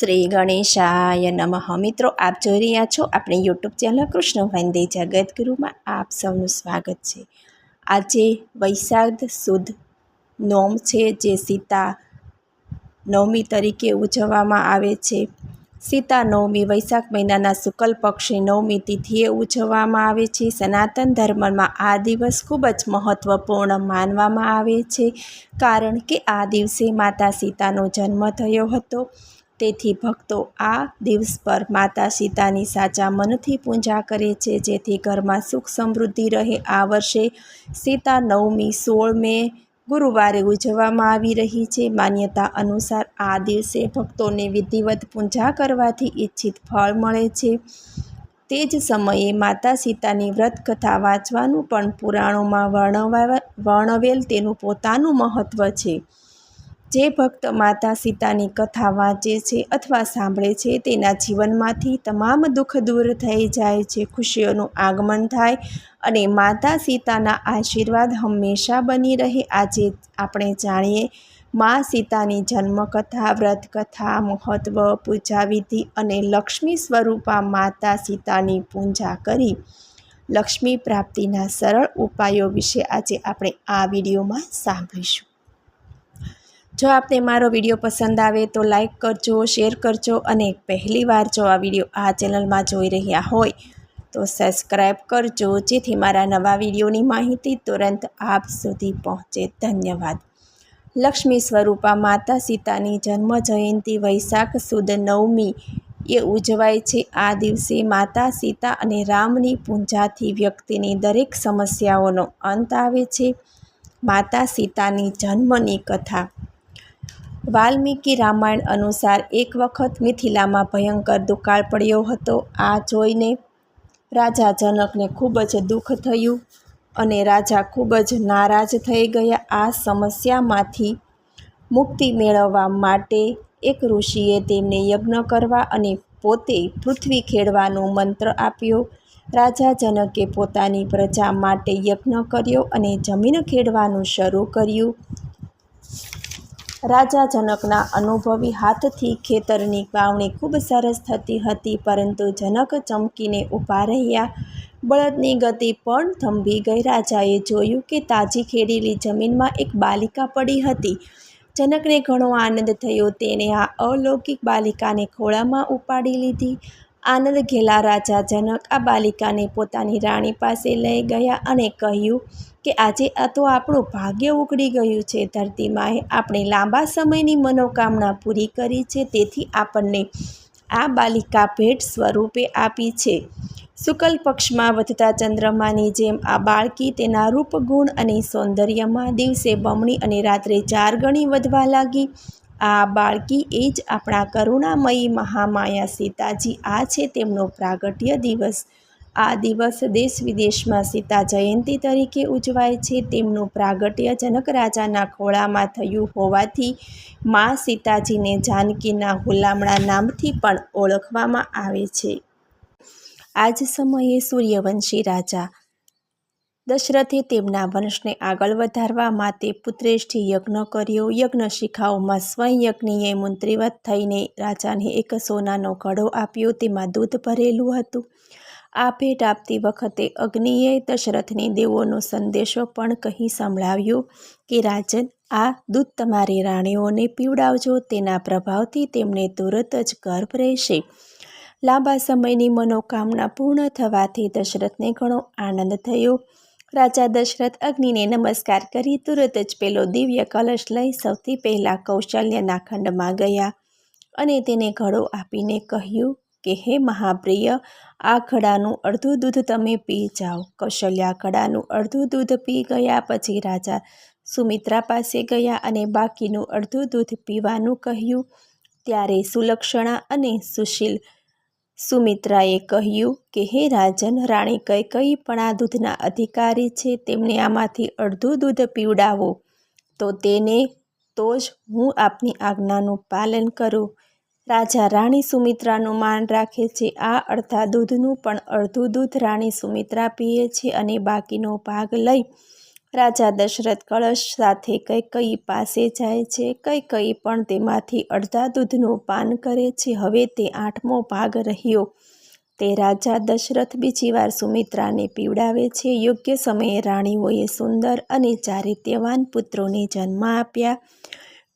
શ્રી ગણેશાય નમઃ. મિત્રો, આપ જોઈ રહ્યા છો આપણી યુટ્યુબ ચેનલ કૃષ્ણ વંદે જગતગુરુમાં આપ સૌનું સ્વાગત છે. આજે વૈશાખ સુદ નોમ છે જે સીતા નવમી તરીકે ઉજવવામાં આવે છે. સીતા નવમી વૈશાખ મહિનાના શુક્લ પક્ષની નવમી તિથિએ ઉજવવામાં આવે છે. સનાતન ધર્મમાં આ દિવસ ખૂબ જ મહત્ત્વપૂર્ણ માનવામાં આવે છે, કારણ કે આ દિવસે માતા સીતાનો જન્મ થયો હતો. તેથી ભક્તો આ દિવસ પર માતા સીતાની સાચા મનથી પૂજા કરે છે, જેથી ઘરમાં સુખ સમૃદ્ધિ રહે. આ વર્ષે સીતા નવમી સોળ મે ગુરુવારે ઉજવવામાં આવી રહી છે. માન્યતા અનુસાર આ દિવસે ભક્તોને વિધિવત પૂજા કરવાથી ઈચ્છિત ફળ મળે છે. તે જ સમયે માતા સીતાની વ્રત કથા વાંચવાનું પણ પુરાણોમાં વર્ણવા, વર્ણવેલ તેનું પોતાનું મહત્ત્વ છે. જે ભક્ત માતા સીતાની કથા વાંચે છે અથવા સાંભળે છે, તેના જીવનમાંથી તમામ દુઃખ દૂર થઈ જાય છે, ખુશીઓનું આગમન થાય અને માતા સીતાના આશીર્વાદ હંમેશા બની રહે. આજે આપણે જાણીએ, મા સીતાની જન્મકથા, વ્રતકથા મહત્ત્વ પૂજા વિધિ અને લક્ષ્મી સ્વરૂપા માતા સીતાની પૂજા કરી. લક્ષ્મી પ્રાપ્તિના સરળ ઉપાયો વિશે આજે આપણે આ વિડીયોમાં સાંભળીશું. જો આપને મારો વીડિયો પસંદ આવે તો લાઈક કરજો, શેર કરજો અને પહેલીવાર જો આ વીડિયો આ ચેનલમાં જોઈ રહ્યા હોય તો સબસ્ક્રાઈબ કરજો. જેથી મારા નવા વિડીયોની માહિતી તુરંત આપ સુધી પહોંચે. ધન્યવાદ. લક્ષ્મી સ્વરૂપા માતા સીતાની જન્મ જયંતિ વૈશાખ સુદ નવમી એ ઉજવાય છે. આ દિવસે માતા સીતા અને રામની પૂજાથી વ્યક્તિની દરેક સમસ્યાઓનો અંત આવે છે. માતા સીતાની જન્મની કથા વાલ્મીકી રામાયણ અનુસાર એક વખત મિથિલામાં ભયંકર દુકાળ પડ્યો હતો. આ જોઈને રાજા જનકને ખૂબ જ દુઃખ થયું અને રાજા ખૂબ જ નારાજ થઈ ગયા. આ સમસ્યામાંથી મુક્તિ મેળવવા માટે એક ઋષિએ તેમને યજ્ઞ કરવા અને પોતે પૃથ્વી ખેડવાનો મંત્ર આપ્યો. રાજા જનકે પોતાની પ્રજા માટે યજ્ઞ કર્યો અને જમીન ખેડવાનું શરૂ કર્યું. રાજા જનકના અનુભવી હાથથી ખેતરની વાવણી ખૂબ સરસ થતી હતી, પરંતુ જનક ચમકીને ઊભા રહ્યા. બળદની ગતિ પણ થંભી ગઈ. રાજાએ જોયું કે તાજી ખેડેલી જમીનમાં એક બાલિકા પડી હતી. જનકને ઘણો આનંદ થયો. તેણે આ અલૌકિક બાલિકાને ખોળામાં ઉપાડી લીધી. આનંદ ઘેલા રાજા જનક આ બાલિકાને પોતાની રાણી પાસે લઈ ગયા અને કહ્યું કે આજે આ તો આપણું ભાગ્ય ઉકળી ગયું છે. ધરતી માએ આપણે લાંબા સમયની મનોકામના પૂરી કરી છે. તેથી આપણને આ બાલિકા ભેટ સ્વરૂપે આપી છે. શુકલ પક્ષમાં વધતા ચંદ્રમાની જેમ આ બાળકી તેના રૂપ ગુણ અને સૌંદર્યમાં દિવસે બમણી અને રાત્રે ચાર ગણી વધવા લાગી. આ બાળકી એ જ આપણા કરુણામયી મહામાયા સીતાજી, આ છે તેમનો પ્રાગટ્ય દિવસ. આ દિવસ દેશ વિદેશમાં સીતા જયંતી તરીકે ઉજવાય છે. તેમનું પ્રાગટ્ય જનક રાજાના ખોળામાં થયું હોવાથી મા સીતાજીને જાનકીના હુલામણા નામથી પણ ઓળખવામાં આવે છે. આ જ સમયે સૂર્યવંશી રાજા દશરથે તેમના વંશને આગળ વધારવા માટે પુત્રેષ્ઠી યજ્ઞ કર્યો. યજ્ઞ શિખાઓમાં સ્વયં યજ્ઞીએ મંત્રીવત થઈને રાજાને એક સોનાનો ઘડો આપ્યો. તેમાં દૂધ ભરેલું હતું. આ ભેટ આપતી વખતે અગ્નિએ દશરથને દેવોનો સંદેશો પણ કહી સંભળાવ્યો કે, રાજન, આ દૂધ તમારી રાણીઓને પીવડાવજો. તેના પ્રભાવથી તેમને તુરત જ ગર્ભ રહેશે. લાંબા સમયની મનોકામના પૂર્ણ થવાથી દશરથને ઘણો આનંદ થયો. રાજા દશરથ અગ્નિને નમસ્કાર કરી તુરત જ પેલો દિવ્ય કલશ લઈ સૌથી પહેલાં કૌશલ્યના ખંડમાં ગયા અને તેને ઘડો આપીને કહ્યું કે, હે મહાપ્રિય, આ ઘડાનું અડધું દૂધ તમે પી જાઓ. કૌશલ્યા ઘડાનું અડધું દૂધ પી ગયા પછી રાજા સુમિત્રા પાસે ગયા અને બાકીનું અડધું દૂધ પીવાનું કહ્યું. ત્યારે સુલક્ષણા અને સુશીલ સુમિત્રાએ કહ્યું કે, હે રાજન, રાણી કઈ કઈ પણ આ દૂધના અધિકારી છે, તેમને આમાંથી અડધું દૂધ પીવડાવો. તો તેને, તો જ હું આપની આજ્ઞાનું પાલન કરું. રાજા રાણી સુમિત્રાનું માન રાખે છે. આ અડધા દૂધનું પણ અડધું દૂધ રાણી સુમિત્રા પીએ છે અને બાકીનો ભાગ લઈ રાજા દશરથ કળશ સાથે કઈ પાસે જાય છે, કઈ પણ તેમાંથી અડધા દૂધનું પાન કરે છે. હવે તે આઠમો ભાગ રહ્યો. તે રાજા દશરથ બીજી વાર સુમિત્રાને પીવડાવે છે. યોગ્ય સમયે રાણીઓએ સુંદર અને ચારિત્યવાન પુત્રોને જન્મ આપ્યા.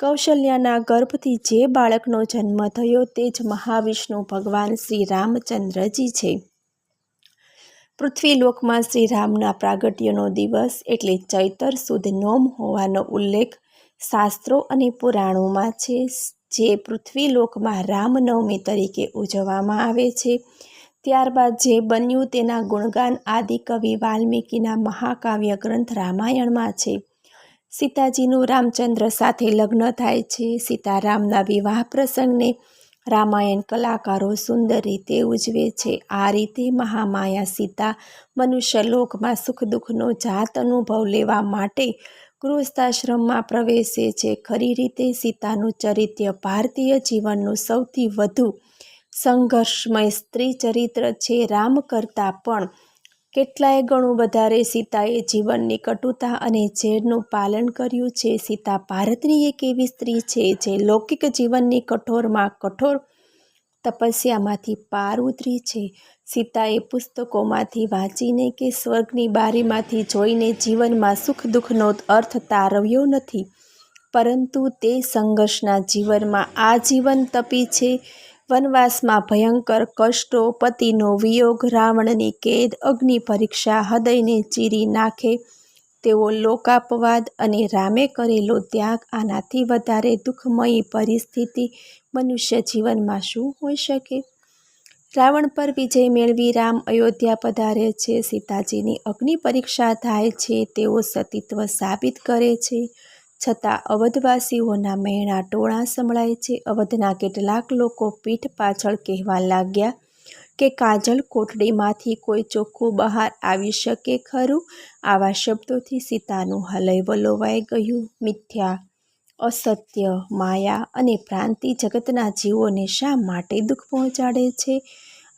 કૌશલ્યાના ગર્ભથી જે બાળકનો જન્મ થયો તે જ મહાવિષ્ણુ ભગવાન શ્રી રામચંદ્રજી છે. પૃથ્વીલોકમાં શ્રીરામના પ્રાગટ્યનો દિવસ એટલે ચૈતર સુદ નોમ હોવાનો ઉલ્લેખ શાસ્ત્રો અને પુરાણોમાં છે, જે પૃથ્વીલોકમાં રામનવમી તરીકે ઉજવવામાં આવે છે. ત્યારબાદ જે બન્યું તેના ગુણગાન આદિકવિ વાલ્મીકીના મહાકાવ્ય ગ્રંથ રામાયણમાં છે. સીતાજીનું રામચંદ્ર સાથે લગ્ન થાય છે. સીતારામના વિવાહ પ્રસંગને રામાયણ કલાકારો સુંદર રીતે ઉજવે છે. આ રીતે મહામાયા સીતા મનુષ્યલોકમાં સુખ દુઃખનો જાત અનુભવ લેવા માટે ગૃહસ્થાશ્રમમાં પ્રવેશે છે. ખરી રીતે સીતાનું ચરિત્ર ભારતીય જીવનનું સૌથી વધુ સંઘર્ષમય સ્ત્રી ચરિત્ર છે. રામ કરતાં પણ કેટલાય ગણું વધારે સીતાએ જીવનની કટુતા અને ઝેરનું પાલન કર્યું છે. સીતા ભારતની એક એવી સ્ત્રી છે જે લૌકિક જીવનની કઠોરમાં કઠોર તપસ્યામાંથી પાર ઉતરી છે. સીતાએ પુસ્તકોમાંથી વાંચીને કે સ્વર્ગની બારીમાંથી જોઈને જીવનમાં સુખ દુઃખનો અર્થ તારવ્યો નથી. પરંતુ તે સંઘર્ષના જીવનમાં આ જીવન તપી છે. વનવાસમાં ભયંકર કષ્ટો, પતિનો વિયોગ, રાવણની કેદ, અગ્નિ પરીક્ષા, હૃદયને ચીરી નાખે તેવો લોકાપવાદ અને રામે કરેલો ત્યાગ આનાથી વધારે દુઃખમયી પરિસ્થિતિ મનુષ્ય જીવનમાં શું હોઈ શકે? રાવણ પર વિજય મેળવી રામ અયોધ્યા પધારે છે. સીતાજીની અગ્નિ પરીક્ષા થાય છે. તેઓ સતીત્વ સાબિત કરે છે. છતાં અવધવાસીઓના મહેણા ટોળા સંભળાય છે. અવધના કેટલાક લોકો પીઠ પાછળ કહેવા લાગ્યા કે કાજલ કોટડીમાંથી કોઈ ચોખ્ખું બહાર આવી શકે ખરું? આવા શબ્દોથી સીતાનું હલય વલોવાઈ ગયું. મિથ્યા, અસત્ય, માયા અને ભ્રાંતિ જગતના જીવોને શા માટે દુઃખ પહોંચાડે છે?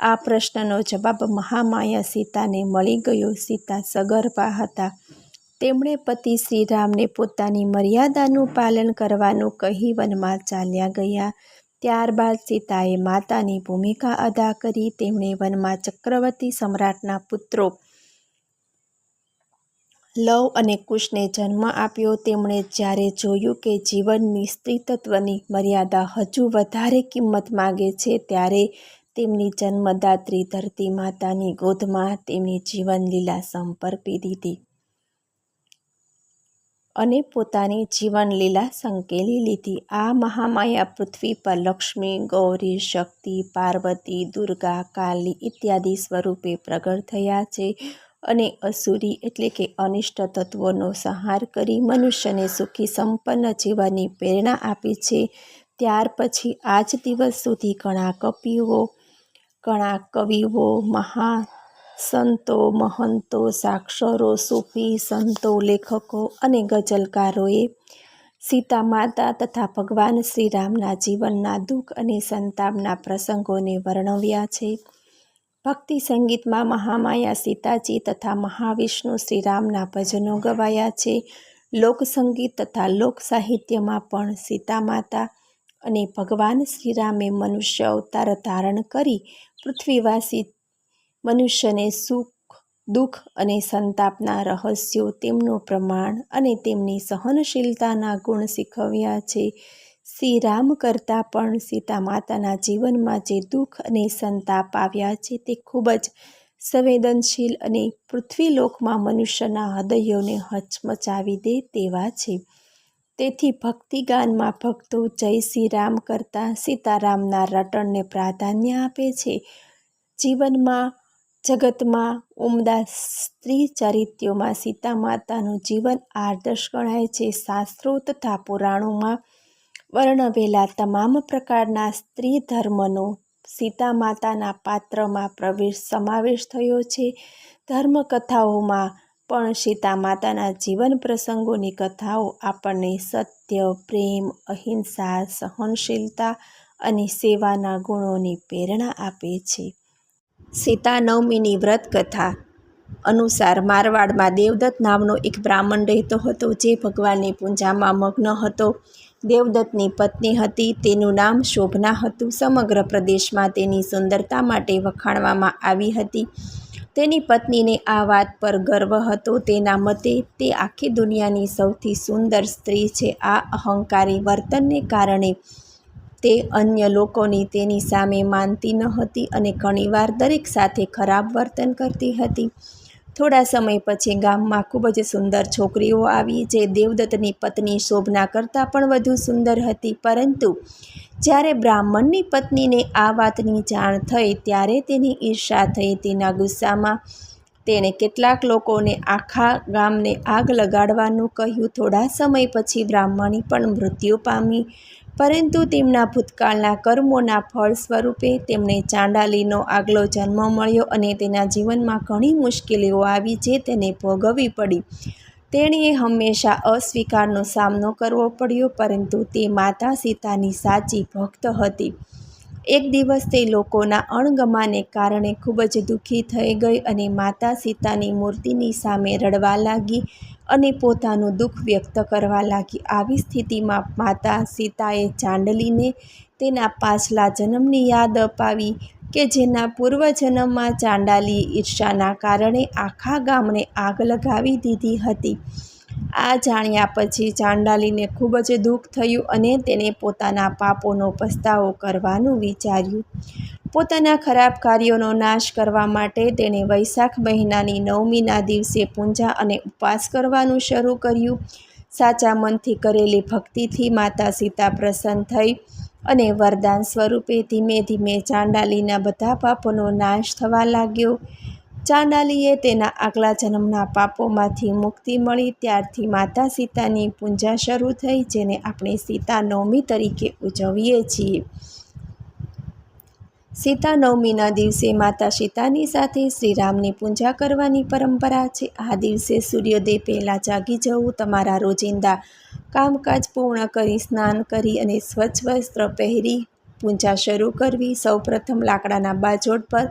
આ પ્રશ્નનો જવાબ મહામાયા સીતાને મળી ગયો. સીતા સગર્ભા હતા. તેમણે પતિ શ્રીરામને પોતાની મર્યાદાનું પાલન કરવાનું કહી વનમાં ચાલ્યા ગયા. ત્યારબાદ સીતાએ માતાની ભૂમિકા અદા કરી તેમણે વનમાં ચક્રવર્તી સમ્રાટના પુત્રો લવ અને કુશને જન્મ આપ્યો. તેમણે જ્યારે જોયું કે જીવનની સ્ત્રીતત્વની મર્યાદા હજુ વધારે કિંમત માગે છે, ત્યારે તેમની જન્મદાત્રી ધરતી માતાની ગોદમાં તેમની જીવનલીલા સંપર્પી દીધી. અને પોતાની જીવનલીલા સંકેલી લીધી. આ મહામાયા પૃથ્વી પર લક્ષ્મી, ગૌરી, શક્તિ, પાર્વતી, દુર્ગા, કાલી ઇત્યાદિ સ્વરૂપે પ્રગટ થયા છે અને અસુરી એટલે કે અનિષ્ટ તત્વોનો સંહાર કરી મનુષ્યને સુખી સંપન્ન જીવનની પ્રેરણા આપી છે. ત્યાર પછી આજ દિવસ સુધી ઘણા કપિઓ ઘણા કવિઓ, મહા સંતો, મહંતો, સાક્ષરો, સૂફી, સંતો, લેખકો અને ગઝલકારોએ સીતા માતા તથા ભગવાન શ્રીરામના જીવનના દુઃખ અને સંતાપના પ્રસંગોને વર્ણવ્યા છે. ભક્તિ સંગીતમાં મહામાયા સીતાજી તથા મહાવિષ્ણુ શ્રીરામના ભજનો ગવાયા છે. લોકસંગીત તથા લોક સાહિત્યમાં પણ સીતા માતા અને ભગવાન શ્રીરામે મનુષ્ય અવતાર ધારણ કરી પૃથ્વીવાસી મનુષ્યને સુખ, દુઃખ અને સંતાપના રહસ્યો તેમનું પ્રમાણ અને તેમની સહનશીલતાના ગુણ શીખવ્યા છે. શ્રી રામ કરતાં પણ સીતા માતાના જીવનમાં જે દુઃખ અને સંતાપ આવ્યા છે તે ખૂબ જ સંવેદનશીલ અને પૃથ્વીલોકમાં મનુષ્યના હૃદયોને હચમચાવી દે તેવા છે. તેથી ભક્તિગાનમાં ભક્તો જય શ્રી રામ કરતાં સીતારામના રટણને પ્રાધાન્ય આપે છે. જીવનમાં જગતમાં ઉમદા સ્ત્રી ચરિત્રોમાં સીતા માતાનું જીવન આદર્શ ગણાય છે. શાસ્ત્રો તથા પુરાણોમાં વર્ણવેલા તમામ પ્રકારના સ્ત્રી ધર્મનો સીતા માતાના પાત્રમાં પ્રવેશ સમાવેશ થયો છે. ધર્મકથાઓમાં પણ સીતા માતાના જીવન પ્રસંગોની કથાઓ આપણને સત્ય, પ્રેમ, અહિંસા, સહનશીલતા અને સેવાના ગુણોની પ્રેરણા આપે છે. સીતા નવમીની વ્રત કથા અનુસાર મારવાડમાં દેવદત્ત નામનો એક બ્રાહ્મણ રહેતો હતો જે ભગવાનની પૂજામાં મગ્ન હતો. દેવદત્તની પત્ની હતી, તેનું નામ શોભના હતું. સમગ્ર પ્રદેશમાં તેની સુંદરતા માટે વખાણવામાં આવી હતી. તેની પત્નીને આ વાત પર ગર્વ હતો. તેના મતે, તે આખી દુનિયાની સૌથી સુંદર સ્ત્રી છે. આ અહંકારી વર્તનને કારણે તે અન્ય લોકોની તેની સામે માનતી ન હતી અને ઘણીવાર દરેક સાથે ખરાબ વર્તન કરતી હતી. થોડા સમય પછી ગામમાં ખૂબ જ સુંદર છોકરીઓ આવી જે દેવદત્તની પત્ની શોભના કરતાં પણ વધુ સુંદર હતી. પરંતુ જ્યારે બ્રાહ્મણની પત્નીને આ વાતની જાણ થઈ ત્યારે તેની ઈર્ષા થઈ તેના ગુસ્સામાં. તેણે કેટલાક લોકોને આખા ગામને આગ લગાડવાનું કહ્યું. થોડા સમય પછી બ્રાહ્મણી પણ મૃત્યુ પામી. પરંતુ તેમના ભૂતકાળના કર્મોના ફળ સ્વરૂપે તેમને ચાંડાલીનો આગલો જન્મ મળ્યો અને તેના જીવનમાં ઘણી મુશ્કેલીઓ આવી જે તેને ભોગવવી પડી. તેણીએ હંમેશા અસ્વીકારનો સામનો કરવો પડ્યો, પરંતુ તે માતા સીતાની સાચી ભક્ત હતી. એક દિવસ તે લોકોના અણગમાને કારણે ખૂબ જ દુઃખી થઈ ગઈ અને માતા સીતાની મૂર્તિની સામે રડવા લાગી અને પોતાનું દુઃખ વ્યક્ત કરવા લાગી. આવી સ્થિતિમાં માતા સીતાએ ચાંડલીને તેના પાછલા જન્મની યાદ અપાવી કે જેના પૂર્વજન્મમાં ચાંડાલી ઈર્ષાના કારણે આખા ગામને આગ લગાવી દીધી હતી. આ જાણ્યા પછી ચાંડાલીને ખૂબ જ દુઃખ થયું અને તેને પોતાના પાપોનો પસ્તાવો કરવાનું વિચાર્યું. પોતાના ખરાબ કાર્યોનો નાશ કરવા માટે તેણે વૈશાખ મહિનાની નવમીના દિવસે પૂજા અને ઉપવાસ કરવાનું શરૂ કર્યું. સાચા મનથી કરેલી ભક્તિથી માતા સીતા પ્રસન્ન થઈ અને વરદાન સ્વરૂપે ધીમે ધીમે ચાંડાલીના બધા પાપોનો નાશ થવા લાગ્યો. ચાંડાલીએ તેના આગલા જન્મના પાપોમાંથી મુક્તિ મળી. ત્યારથી માતા સીતાની પૂજા શરૂ થઈ, જેને આપણે સીતા નવમી તરીકે ઉજવીએ છીએ. સીતા નવમીના દિવસે માતા સીતાની સાથે શ્રીરામની પૂજા કરવાની પરંપરા છે. આ દિવસે સૂર્યોદય પહેલાં જાગી જવું, તમારા રોજિંદા કામકાજ પૂર્ણ કરી, સ્નાન કરી અને સ્વચ્છ વસ્ત્ર પહેરી પૂજા શરૂ કરવી સૌપ્રથમ લાકડાના બાજોડ પર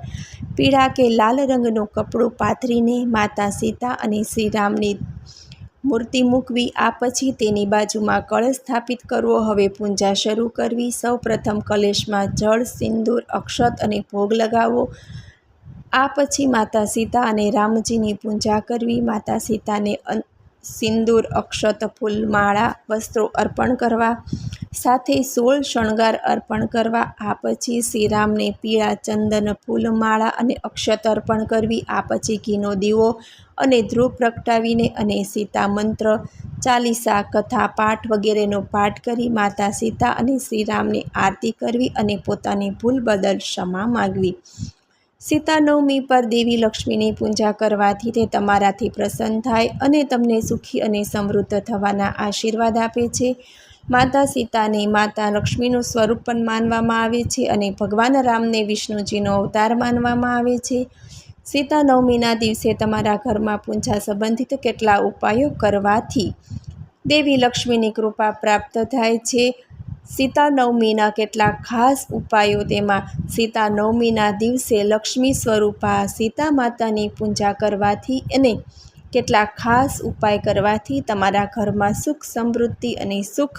પીળા કે લાલ રંગનું કપડું પાથરીને માતા સીતા અને શ્રીરામની મૂર્તિ મૂકવી, આ પછી તેની બાજુમાં કળશ સ્થાપિત કરવો. હવે પૂજા શરૂ કરવી. સૌપ્રથમ કલેશમાં જળ, સિંદૂર, અક્ષત અને ભોગ લગાવવો આ પછી માતા સીતા અને રામજીની પૂજા કરવી. માતા સીતાને સિંદૂર, અક્ષત ફૂલમાળા વસ્ત્રો અર્પણ કરવા, સાથે સોળ શણગાર અર્પણ કરવા, આ પછી શ્રીરામને પીળા ચંદન ફૂલમાળા અને અક્ષત અર્પણ કરવી, આ પછી ઘીનો દીવો અને ધ્રુવ પ્રગટાવીને અને સીતા મંત્ર, ચાલીસા કથા પાઠ વગેરેનો પાઠ કરી માતા સીતા અને શ્રીરામની આરતી કરવી અને પોતાની ભૂલ બદલ ક્ષમા માગવી. સીતા નવમી પર દેવી લક્ષ્મીની પૂજા કરવાથી તે તમારાથી પ્રસન્ન થાય અને તમને સુખી અને સમૃદ્ધ થવાના આશીર્વાદ આપે છે. માતા સીતાને માતા લક્ષ્મીનું સ્વરૂપ પણ માનવામાં આવે છે અને ભગવાન રામને વિષ્ણુજીનો અવતાર માનવામાં આવે છે. સીતા નવમીના દિવસે તમારા ઘરમાં પૂજા સંબંધિત કેટલા ઉપાયો કરવાથી દેવી લક્ષ્મીની કૃપા પ્રાપ્ત થાય છે. સીતા નવમીના કેટલાક ખાસ ઉપાયો તેમાં સીતા નવમીના દિવસે લક્ષ્મી સ્વરૂપા સીતા માતાની પૂજા કરવાથી અને કેટલાક ખાસ ઉપાય કરવાથી તમારા ઘરમાં સુખ સમૃદ્ધિ અને સુખ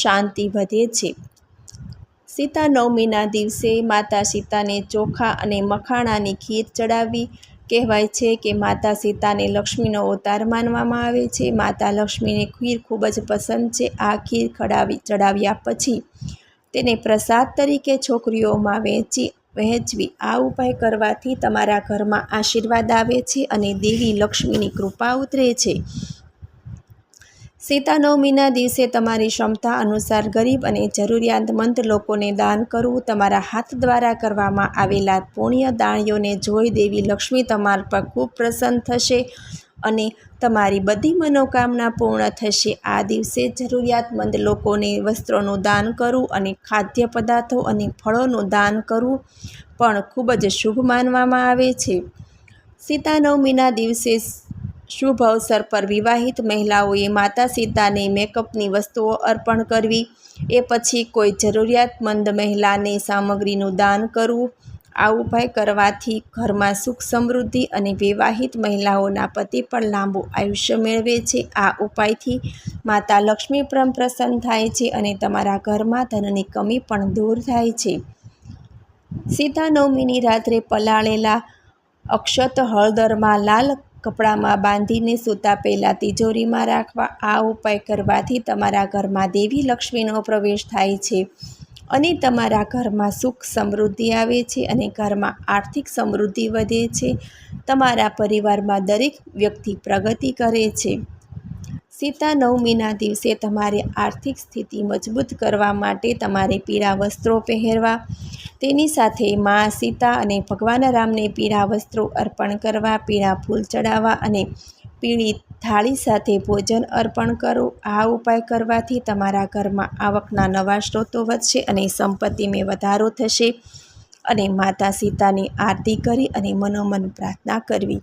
શાંતિ વધે છે. સીતા નવમીના દિવસે માતા સીતાને ચોખા અને મખાણાની ખીર ચડાવવી કહેવાય છે કે માતા સીતાને લક્ષ્મીનો અવતાર માનવામાં આવે છે. માતા લક્ષ્મીને ખીર ખૂબ જ પસંદ છે. આ ખીર ખડાવી ચડાવ્યા પછી તેને પ્રસાદ તરીકે છોકરીઓમાં વહેંચી વહેંચવી. આ ઉપાય કરવાથી તમારા ઘરમાં આશીર્વાદ આવે છે અને દેવી લક્ષ્મીની કૃપા ઉતરે છે. સીતા નવમીના દિવસે તમારી ક્ષમતા અનુસાર ગરીબ અને જરૂરિયાતમંદ લોકોને દાન કરવું તમારા હાથ દ્વારા કરવામાં આવેલા પુણ્ય દાણીઓને જોઈ દેવી લક્ષ્મી તમારા પર ખૂબ પ્રસન્ન થશે અને તમારી બધી મનોકામના પૂર્ણ થશે. આ દિવસે જરૂરિયાતમંદ લોકોને વસ્ત્રોનું દાન કરવું અને ખાદ્ય પદાર્થો અને ફળોનું દાન કરવું પણ ખૂબ જ શુભ માનવામાં આવે છે. સીતા નવમીના દિવસે શુભ અવસર પર વિવાહિત મહિલાઓએ માતા સીતાને મેકઅપની વસ્તુઓ અર્પણ કરવી. એ પછી કોઈ જરૂરિયાતમંદ મહિલાને સામગ્રીનું દાન કરવું. આ ઉપાય કરવાથી ઘરમાં સુખ સમૃદ્ધિ અને વિવાહિત મહિલાઓના પતિ પણ લાંબુ આયુષ્ય મેળવે છે. આ ઉપાયથી માતા લક્ષ્મી પણ પ્રસન્ન થાય છે અને તમારા ઘરમાં ધનની કમી પણ દૂર થાય છે. સીતા નવમીની રાત્રે પલાળેલા અક્ષત હળદરમાં લાલ કપડામાં બાંધીને સૂતા પહેલાં તિજોરીમાં રાખવા, આ ઉપાય કરવાથી તમારા ઘરમાં દેવી લક્ષ્મીનો પ્રવેશ થાય છે અને તમારા ઘરમાં સુખ સમૃદ્ધિ આવે છે અને ઘરમાં આર્થિક સમૃદ્ધિ વધે છે. તમારા પરિવારમાં દરેક વ્યક્તિ પ્રગતિ કરે છે. સીતા નવમીના દિવસે તમારે આર્થિક સ્થિતિ મજબૂત કરવા માટે તમારે પીળા વસ્ત્રો પહેરવા. તેની સાથે મા સીતા અને ભગવાન રામને પીળા વસ્ત્રો અર્પણ કરવા, પીળા ફૂલ ચડાવવા અને પીળી થાળી સાથે ભોજન અર્પણ કરો. આ ઉપાય કરવાથી તમારા ઘરમાં આવકના નવા સ્ત્રોતો વધશે અને સંપત્તિમાં વધારો થશે. અને માતા સીતાની આરતી કરી અને મનોમન પ્રાર્થના કરવી.